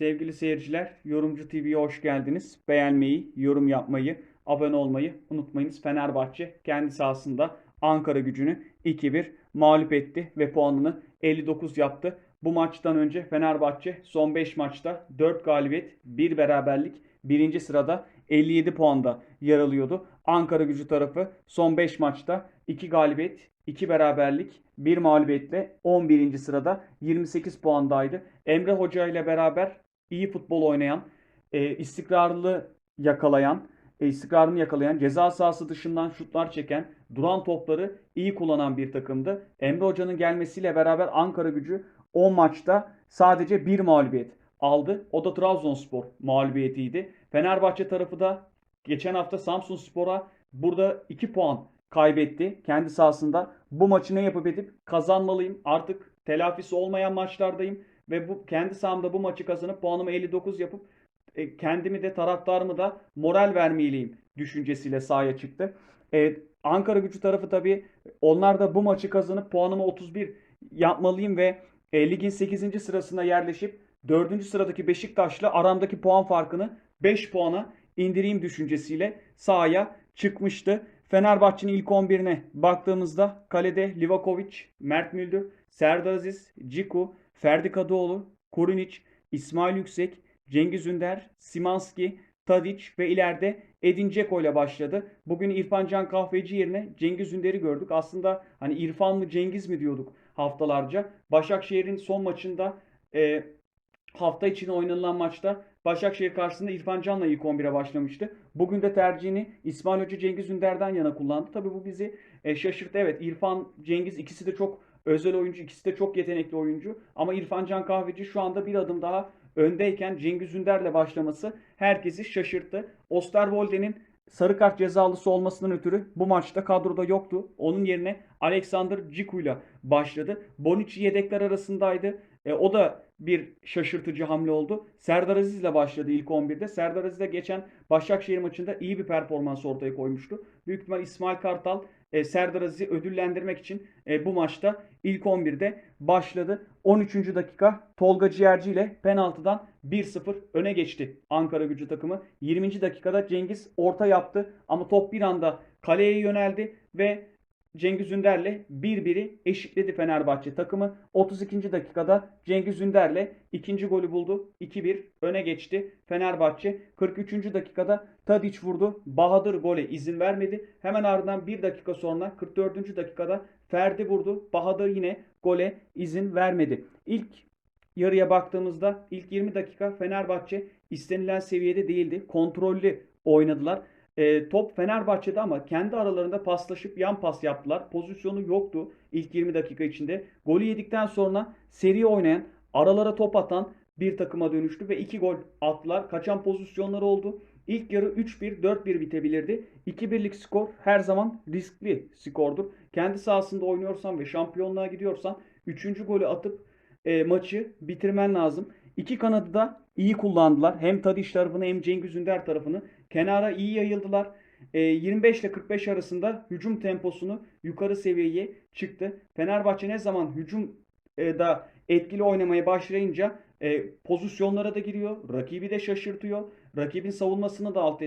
Sevgili seyirciler, Yorumcu TV'ye hoş geldiniz. Beğenmeyi, yorum yapmayı, abone olmayı unutmayınız. Fenerbahçe kendi sahasında Ankara gücünü 2-1 mağlup etti ve puanını 59 yaptı. Bu maçtan önce Fenerbahçe son 5 maçta 4 galibiyet, 1 beraberlik, birinci sırada 57 puanda yer alıyordu. Ankara gücü tarafı son 5 maçta 2 galibiyet, 2 beraberlik, 1 mağlubiyetle 11. sırada 28 puandaydı. Emre Hoca ile beraber iyi futbol oynayan, e, istikrarlı yakalayan, e, istikrarını yakalayan, ceza sahası dışından şutlar çeken, duran topları iyi kullanan bir takımdı. Emre Hoca'nın gelmesiyle beraber Ankara gücü 10 maçta sadece bir mağlubiyet aldı. O da Trabzonspor mağlubiyetiydi. Fenerbahçe tarafı da geçen hafta Samsun Spor'a burada 2 puan kaybetti kendi sahasında. Bu maçı ne yapıp edip kazanmalıyım. Artık telafisi olmayan maçlardayım ve bu kendi sahamda bu maçı kazanıp puanımı 59 yapıp e, kendimi de taraftarımı da moral vermeliyim düşüncesiyle sahaya çıktı. Evet, Ankara gücü tarafı tabii onlar da bu maçı kazanıp puanımı 31 yapmalıyım ve e, ligin 8. sırasına yerleşip 4. sıradaki Beşiktaş'la aramdaki puan farkını 5 puana indireyim düşüncesiyle sahaya çıkmıştı. Fenerbahçe'nin ilk 11'ine baktığımızda kalede Livakovic, Mert Müldür, Serdar Aziz, Ciku, Ferdi Kadıoğlu, Kurunic, İsmail Yüksek, Cengiz Ünder, Simanski, Tadic ve ileride Edin Dzeko ile başladı. Bugün İrfan Can Kahveci yerine Cengiz Ünder'i gördük. Aslında hani İrfan mı Cengiz mi diyorduk haftalarca. Başakşehir'in son maçında e, hafta içinde oynanılan maçta Başakşehir karşısında İrfan Can'la ilk 11'e başlamıştı. Bugün de tercihini İsmail Hoca Cengiz Ünder'den yana kullandı. Tabii bu bizi e, şaşırttı. Evet İrfan, Cengiz ikisi de çok özel oyuncu, ikisi de çok yetenekli oyuncu. Ama İrfan Can Kahveci şu anda bir adım daha öndeyken Cengiz Ünder'le başlaması herkesi şaşırttı. Osterwolde'nin sarı kart cezalısı olmasından ötürü bu maçta kadroda yoktu. Onun yerine Alexander Ciku'yla başladı. Bonucci yedekler arasındaydı. E, o da bir şaşırtıcı hamle oldu. Serdar Aziz ile başladı ilk 11'de. Serdar Aziz de geçen Başakşehir maçında iyi bir performans ortaya koymuştu. Büyük ihtimal İsmail Kartal e, Serdar Aziz'i ödüllendirmek için e, bu maçta ilk 11'de başladı. 13. dakika Tolga Ciğerci ile penaltıdan 1-0 öne geçti Ankara gücü takımı. 20. dakikada Cengiz orta yaptı ama top bir anda kaleye yöneldi ve Cengiz Ünder'le 1-1'i eşitledi Fenerbahçe takımı. 32. dakikada Cengiz Ünder'le ikinci golü buldu. 2-1 öne geçti Fenerbahçe. 43. dakikada Tadic vurdu. Bahadır gole izin vermedi. Hemen ardından 1 dakika sonra 44. dakikada Ferdi vurdu. Bahadır yine gole izin vermedi. İlk yarıya baktığımızda ilk 20 dakika Fenerbahçe istenilen seviyede değildi. Kontrollü oynadılar. E, top Fenerbahçe'de ama kendi aralarında paslaşıp yan pas yaptılar. Pozisyonu yoktu ilk 20 dakika içinde. Golü yedikten sonra seri oynayan, aralara top atan bir takıma dönüştü ve 2 gol attılar. Kaçan pozisyonları oldu. İlk yarı 3-1, 4-1 bitebilirdi. 2-1'lik skor her zaman riskli skordur. Kendi sahasında oynuyorsan ve şampiyonluğa gidiyorsan 3. golü atıp e, maçı bitirmen lazım. İki kanadı da iyi kullandılar. Hem Tadiş tarafını hem Cengiz Ünder tarafını. Kenara iyi yayıldılar. 25 e, ile 45 arasında hücum temposunu yukarı seviyeye çıktı. Fenerbahçe ne zaman hücum e, da etkili oynamaya başlayınca e, pozisyonlara da giriyor. Rakibi de şaşırtıyor. Rakibin savunmasını da alt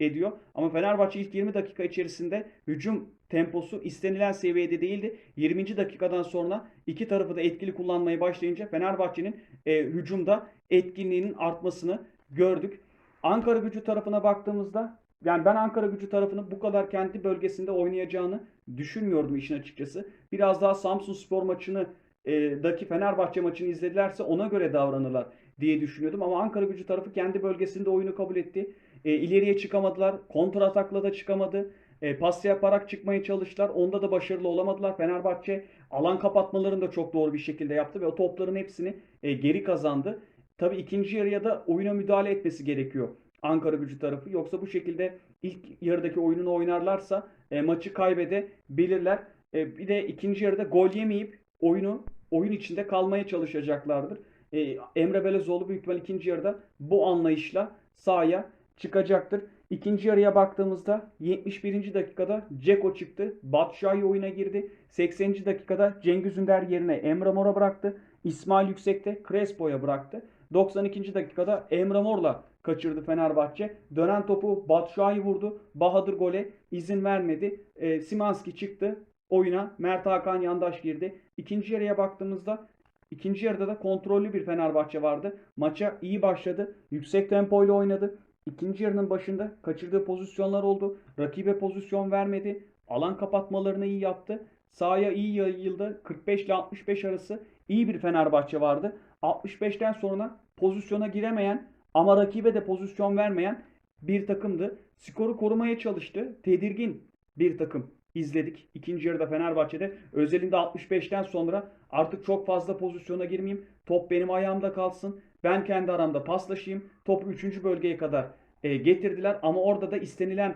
ediyor. Ama Fenerbahçe ilk 20 dakika içerisinde hücum temposu istenilen seviyede değildi. 20. dakikadan sonra iki tarafı da etkili kullanmaya başlayınca Fenerbahçe'nin e, hücumda etkinliğinin artmasını gördük. Ankara gücü tarafına baktığımızda yani ben Ankara gücü tarafının bu kadar kendi bölgesinde oynayacağını düşünmüyordum işin açıkçası. Biraz daha Samsun Spor maçını e, daki Fenerbahçe maçını izledilerse ona göre davranırlar diye düşünüyordum. Ama Ankara gücü tarafı kendi bölgesinde oyunu kabul etti. E, ileriye çıkamadılar. Kontra atakla da çıkamadı. E, pas yaparak çıkmaya çalıştılar. Onda da başarılı olamadılar. Fenerbahçe alan kapatmalarını da çok doğru bir şekilde yaptı ve o topların hepsini e, geri kazandı. Tabii ikinci yarıya da oyuna müdahale etmesi gerekiyor Ankara gücü tarafı. Yoksa bu şekilde ilk yarıdaki oyununu oynarlarsa e, maçı kaybedebilirler. E, bir de ikinci yarıda gol yemeyip oyunu oyun içinde kalmaya çalışacaklardır. E, Emre Belezoğlu büyük ihtimal ikinci yarıda bu anlayışla sahaya çıkacaktır. İkinci yarıya baktığımızda 71. dakikada Ceko çıktı. Batshuayi oyuna girdi. 80. dakikada Cengiz Ünder yerine Emre Mor'a bıraktı. İsmail Yüksek de Crespo'ya bıraktı. 92. dakikada Emre Mor'la kaçırdı Fenerbahçe. Dönen topu Batshuayi vurdu. Bahadır gole izin vermedi. E, Simanski çıktı oyuna. Mert Hakan yandaş girdi. İkinci yarıya baktığımızda ikinci yarıda da kontrollü bir Fenerbahçe vardı. Maça iyi başladı. Yüksek tempoyla oynadı. İkinci yarının başında kaçırdığı pozisyonlar oldu. Rakibe pozisyon vermedi. Alan kapatmalarını iyi yaptı. Sahaya iyi yayıldı. 45 ile 65 arası iyi bir Fenerbahçe vardı. 65'ten sonra pozisyona giremeyen ama rakibe de pozisyon vermeyen bir takımdı. Skoru korumaya çalıştı. Tedirgin bir takım izledik. İkinci yarıda Fenerbahçe'de özelinde 65'ten sonra artık çok fazla pozisyona girmeyeyim. Top benim ayağımda kalsın. Ben kendi aramda paslaşayım. Topu 3. bölgeye kadar e, getirdiler ama orada da istenilen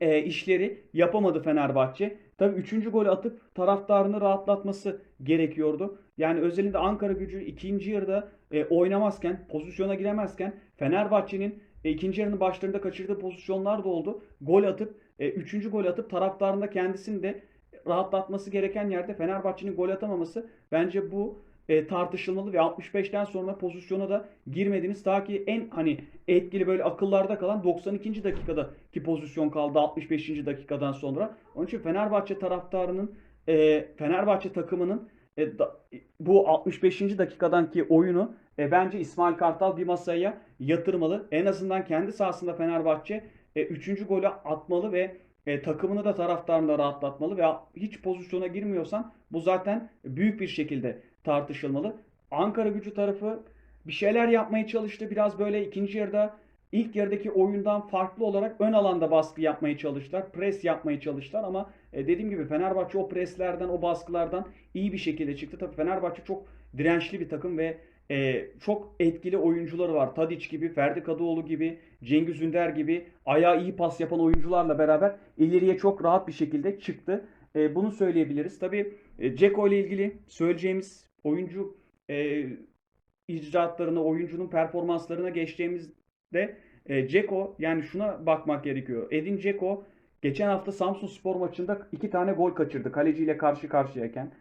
e, işleri yapamadı Fenerbahçe. Tabii 3. golü atıp taraftarını rahatlatması gerekiyordu. Yani özelinde Ankara gücü ikinci yarıda e, oynamazken, pozisyona giremezken Fenerbahçe'nin e, ikinci yarının başlarında kaçırdığı pozisyonlar da oldu. Gol atıp, e, üçüncü gol atıp taraftarında kendisini de rahatlatması gereken yerde Fenerbahçe'nin gol atamaması bence bu e, tartışılmalı ve 65'ten sonra pozisyona da girmediniz. Ta ki en hani etkili böyle akıllarda kalan 92. dakikadaki pozisyon kaldı 65. dakikadan sonra. Onun için Fenerbahçe taraftarının e, Fenerbahçe takımının e, da, bu 65. dakikadanki oyunu e, bence İsmail Kartal bir masaya yatırmalı. En azından kendi sahasında Fenerbahçe e, 3. golü atmalı ve e, takımını da taraftarını rahatlatmalı ve hiç pozisyona girmiyorsan bu zaten büyük bir şekilde tartışılmalı. Ankara gücü tarafı bir şeyler yapmaya çalıştı. Biraz böyle ikinci yarıda ilk yarıdaki oyundan farklı olarak ön alanda baskı yapmaya çalıştılar. Pres yapmaya çalıştılar ama e, dediğim gibi Fenerbahçe o preslerden, o baskılardan iyi bir şekilde çıktı. Tabii Fenerbahçe çok dirençli bir takım ve e, çok etkili oyuncuları var. Tadiç gibi, Ferdi Kadıoğlu gibi, Cengiz Ünder gibi ayağı iyi pas yapan oyuncularla beraber ileriye çok rahat bir şekilde çıktı. E, bunu söyleyebiliriz. Tabii e, Ceko ile ilgili söyleyeceğimiz oyuncu e, icraatlarına, oyuncunun performanslarına geçtiğimizde e, Ceko yani şuna bakmak gerekiyor. Edin Ceko geçen hafta Samsun Spor maçında iki tane gol kaçırdı kaleciyle karşı karşıyayken.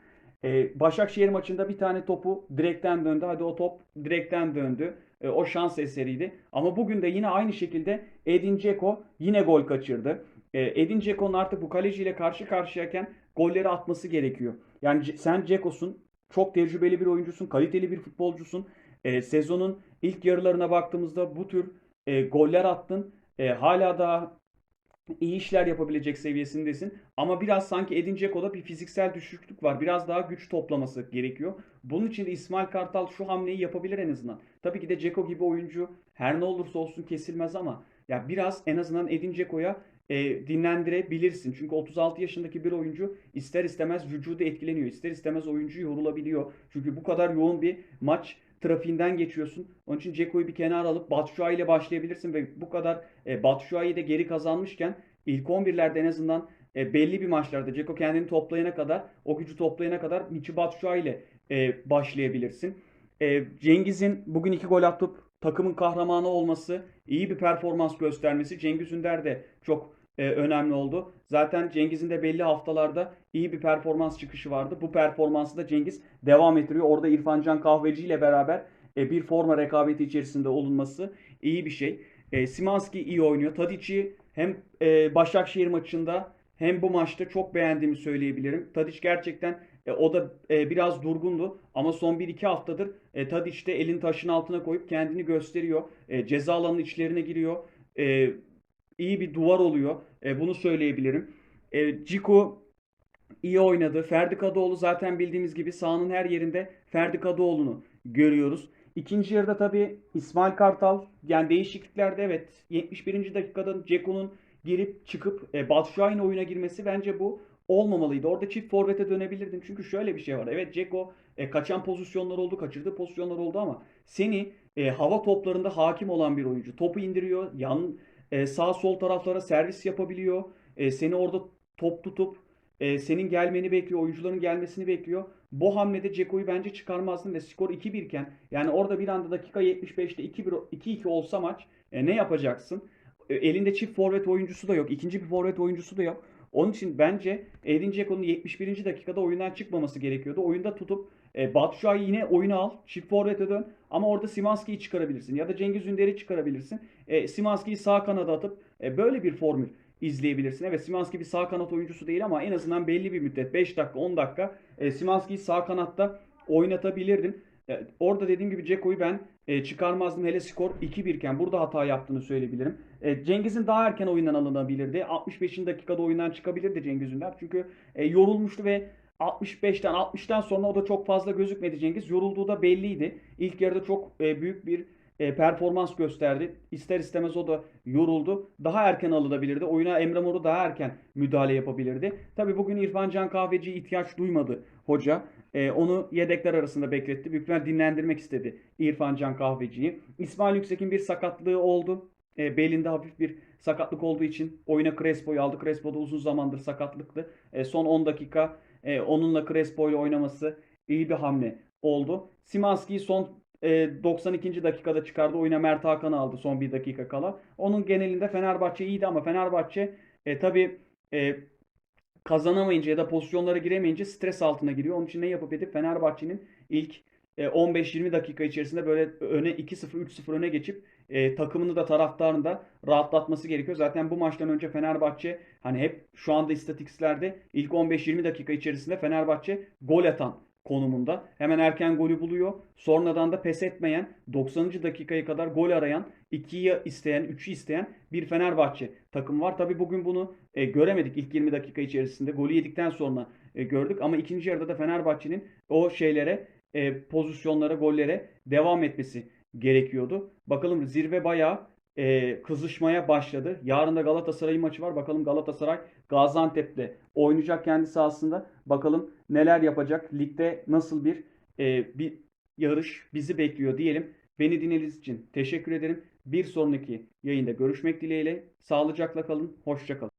E, Başakşehir maçında bir tane topu direkten döndü. Hadi o top direkten döndü. E, o şans eseriydi. Ama bugün de yine aynı şekilde Edin Dzeko yine gol kaçırdı. E, Edin Dzeko'nun artık bu kaleciyle karşı karşıyayken golleri atması gerekiyor. Yani sen Dzeko'sun. Çok tecrübeli bir oyuncusun. Kaliteli bir futbolcusun. E, sezonun ilk yarılarına baktığımızda bu tür e, goller attın. E, hala daha iyi işler yapabilecek seviyesindesin. Ama biraz sanki Edin Dzeko'da bir fiziksel düşüklük var. Biraz daha güç toplaması gerekiyor. Bunun için İsmail Kartal şu hamleyi yapabilir en azından. Tabii ki de Dzeko gibi oyuncu her ne olursa olsun kesilmez ama ya biraz en azından Edin Dzeko'ya e, dinlendirebilirsin. Çünkü 36 yaşındaki bir oyuncu ister istemez vücudu etkileniyor. İster istemez oyuncu yorulabiliyor. Çünkü bu kadar yoğun bir maç trafiğinden geçiyorsun. Onun için Ceko'yu bir kenara alıp Batshuayi ile başlayabilirsin ve bu kadar e, Batshuayi de geri kazanmışken ilk 11'lerde en azından e, belli bir maçlarda Ceko kendini toplayana kadar, o gücü toplayana kadar Michi Batshuayi ile e, başlayabilirsin. E, Cengiz'in bugün iki gol atıp takımın kahramanı olması, iyi bir performans göstermesi Cengiz Ünder de çok e, önemli oldu. Zaten Cengiz'in de belli haftalarda iyi bir performans çıkışı vardı. Bu performansı da Cengiz devam ettiriyor. Orada İrfan Can Kahveci ile beraber e, bir forma rekabeti içerisinde olunması iyi bir şey. E, Simanski iyi oynuyor. Tadic'i hem e, Başakşehir maçında hem bu maçta çok beğendiğimi söyleyebilirim. Tadic gerçekten e, o da e, biraz durgundu ama son 1-2 haftadır e, Tadic de elin taşın altına koyup kendini gösteriyor. E, ceza alanının içlerine giriyor. E, iyi bir duvar oluyor. E, bunu söyleyebilirim. E, Ciku iyi oynadı. Ferdi Kadıoğlu zaten bildiğimiz gibi sahanın her yerinde Ferdi Kadıoğlu'nu görüyoruz. İkinci yarıda tabii İsmail Kartal yani değişikliklerde evet 71. dakikada Ceko'nun girip çıkıp e, Batshuayi'nin oyuna girmesi bence bu olmamalıydı. Orada çift forvete dönebilirdin. Çünkü şöyle bir şey var. Evet Ceko e, kaçan pozisyonlar oldu, kaçırdığı pozisyonlar oldu ama seni e, hava toplarında hakim olan bir oyuncu. Topu indiriyor, yan e, sağ sol taraflara servis yapabiliyor. E, seni orada top tutup e, senin gelmeni bekliyor, oyuncuların gelmesini bekliyor. Bu hamlede Ceko'yu bence çıkarmazdın ve skor 2-1 iken yani orada bir anda dakika 75'te 2-2 olsa maç e, ne yapacaksın? E, elinde çift forvet oyuncusu da yok. ikinci bir forvet oyuncusu da yok. Onun için bence Edin Dzeko'nun 71. dakikada oyundan çıkmaması gerekiyordu. Oyunda tutup E, Batshuayi yine oyuna al. Çift forvete dön. Ama orada Simanski'yi çıkarabilirsin. Ya da Cengiz Ünder'i çıkarabilirsin. E, Simanski'yi sağ kanada atıp e, böyle bir formül izleyebilirsin. Evet Simanski bir sağ kanat oyuncusu değil ama en azından belli bir müddet 5 dakika 10 dakika e, Simanski'yi sağ kanatta oynatabilirdin. E, orada dediğim gibi Ceko'yu ben e, çıkarmazdım. Hele skor 2-1 iken burada hata yaptığını söyleyebilirim. E, Cengiz'in daha erken oyundan alınabilirdi. 65. dakikada oyundan çıkabilirdi Cengiz Ünder. Çünkü e, yorulmuştu ve 65'ten 60'tan sonra o da çok fazla gözükmedi Cengiz. Yorulduğu da belliydi. İlk yarıda çok e, büyük bir e, performans gösterdi. İster istemez o da yoruldu. Daha erken alınabilirdi. Oyuna Emre Mor'u daha erken müdahale yapabilirdi. Tabi bugün İrfan Can Kahveci'ye ihtiyaç duymadı hoca. E, onu yedekler arasında bekletti. Büyük ihtimal dinlendirmek istedi İrfan Can Kahveci'yi. İsmail Yüksek'in bir sakatlığı oldu. E, belinde hafif bir sakatlık olduğu için oyuna Crespo'yu aldı. Crespo da uzun zamandır sakatlıktı. E, son 10 dakika e, onunla Crespo ile oynaması iyi bir hamle oldu. Simanski'yi son e, 92. dakikada çıkardı. Oyuna Mert Hakan'ı aldı son bir dakika kala. Onun genelinde Fenerbahçe iyiydi ama Fenerbahçe e, tabii e, kazanamayınca ya da pozisyonlara giremeyince stres altına giriyor. Onun için ne yapıp edip Fenerbahçe'nin ilk e, 15-20 dakika içerisinde böyle öne 2-0 3-0 öne geçip e, takımını da taraftarını da rahatlatması gerekiyor. Zaten bu maçtan önce Fenerbahçe hani hep şu anda istatistiklerde ilk 15-20 dakika içerisinde Fenerbahçe gol atan konumunda. Hemen erken golü buluyor. Sonradan da pes etmeyen, 90. dakikaya kadar gol arayan, 2'yi isteyen, 3'ü isteyen bir Fenerbahçe takım var. Tabi bugün bunu e, göremedik ilk 20 dakika içerisinde. Golü yedikten sonra e, gördük ama ikinci yarıda da Fenerbahçe'nin o şeylere, e, pozisyonlara, gollere devam etmesi gerekiyordu. Bakalım zirve bayağı e, kızışmaya başladı. Yarın da Galatasaray maçı var. Bakalım Galatasaray Gaziantep'te oynayacak kendi sahasında. Bakalım neler yapacak. Ligde nasıl bir e, bir yarış bizi bekliyor diyelim. Beni dinlediğiniz için teşekkür ederim. Bir sonraki yayında görüşmek dileğiyle. Sağlıcakla kalın. Hoşça kalın.